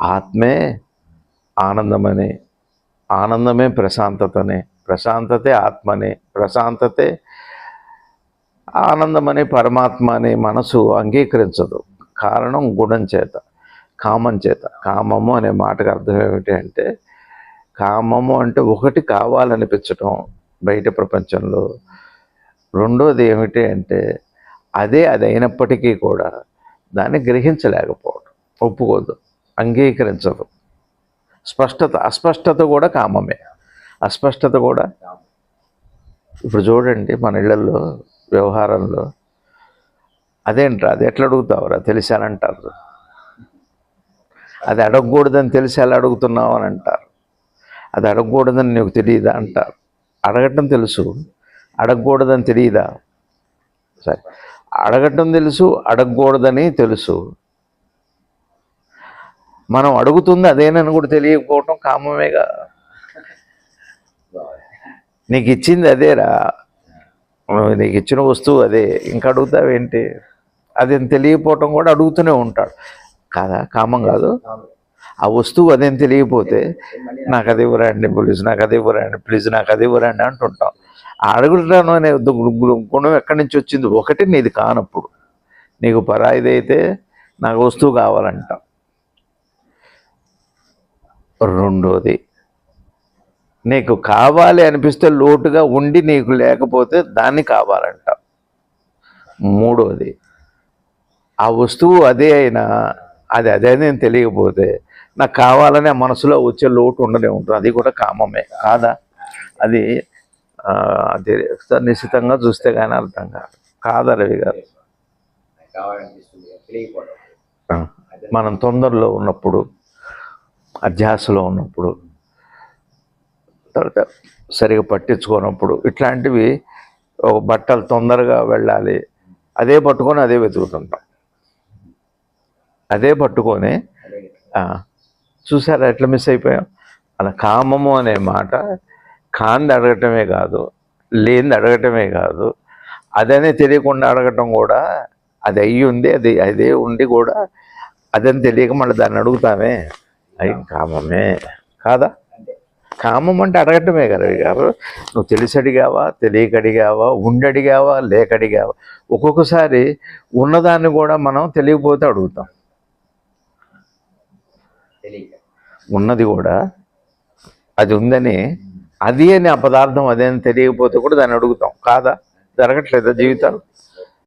ఆత్మే ఆనందమని ఆనందమే ప్రశాంతతని ప్రశాంతతే ఆత్మనే ప్రశాంతతే ఆనందమని పరమాత్మ అని మనసు అంగీకరించదు. కారణం గుణం చేత కామం చేత. కామము అనే మాటకు అర్థం ఏమిటి అంటే కామము అంటే ఒకటి కావాలనిపించటం బయట ప్రపంచంలో. రెండోది ఏమిటి అంటే అదే అది అయినప్పటికీ కూడా దాన్ని గ్రహించలేకపోవడం ఒప్పుకోదు అంగీకరించదు. స్పష్టత అస్పష్టత కూడా కామమే. అస్పష్టత కూడా ఇప్పుడు చూడండి మన ఇళ్ళల్లో వ్యవహారంలో. అదేంట్రా? అది ఎట్లా అడుగుతావురా? తెలిసానంటారు అది అడగకూడదని తెలిసి ఎలా అడుగుతున్నావు అని అంటారు. అది అడగకూడదని నీకు తెలియదా అంటారు. అడగటం తెలుసు. అడగకూడదని తెలియదా సరే. అడగటం తెలుసు అడగకూడదని తెలుసు. మనం అడుగుతుంది అదేనని కూడా తెలియకపోవటం కామమేగా. నీకు ఇచ్చింది అదేరా. నీకు ఇచ్చిన వస్తువు అదే. ఇంకా అడుగుతావేంటి? అదేం తెలియకపోవటం కూడా అడుగుతూనే ఉంటాడు. కాదా? కామం కాదు. ఆ వస్తువు అదేం తెలియకపోతే నాకు అది ఇవ్వరండి ప్లీజ్ నాకు అది ఇవ్వరండి ప్లీజ్ నాకు అది ఇవ్వరండి అంటుంటాం ఆ అడుగుతాను అనే గుణం ఎక్కడి నుంచి వచ్చింది? ఒకటి నీది కానప్పుడు. నీకు పరాయిదైతే నాకు వస్తువు కావాలంటాం. రెండోది నీకు కావాలి అనిపిస్తే లోటుగా ఉండి నీకు లేకపోతే దాన్ని కావాలంట. మూడోది ఆ వస్తువు అదే అయినా అది అదే నేను తెలియకపోతే నాకు కావాలనే మనసులో వచ్చే లోటు ఉండనే ఉంటుంది. అది కూడా కామమే కాదా? అది అది నిశ్చితంగా చూస్తే కానీ అర్థం కాదు. కాదా రవి గారు? మనం తొందరలో ఉన్నప్పుడు అధ్యాసలో ఉన్నప్పుడు తర్వాత సరిగా పట్టించుకోనప్పుడు ఇట్లాంటివి ఒక బట్టలు తొందరగా వెళ్ళాలి అదే పట్టుకొని అదే వెతుకుతుంటాం. అదే పట్టుకొని చూసారా ఎట్లా మిస్ అయిపోయాం? అలా కామము అనే మాట కాంది అడగటమే కాదు లేనిది అడగటమే కాదు అదనే తెలియకుండా అడగటం కూడా అది అయ్యి ఉంది అది అదే ఉండి కూడా అదని తెలియక మళ్ళీ దాన్ని అడుగుతామే. అయి కామమే. కాదా? కామం అంటే అడగటమే కదా గారు. నువ్వు తెలిసి అడిగావా తెలియక అడిగావా ఉండి అడిగావా లేక అడిగావా ఒక్కొక్కసారి ఉన్నదాన్ని కూడా మనం తెలియకపోతే అడుగుతాం. ఉన్నది కూడా అది ఉందని అది అని ఆ పదార్థం అదే అని తెలియకపోతే కూడా దాన్ని అడుగుతాం. కాదా? జరగట్లేదా జీవితాలు?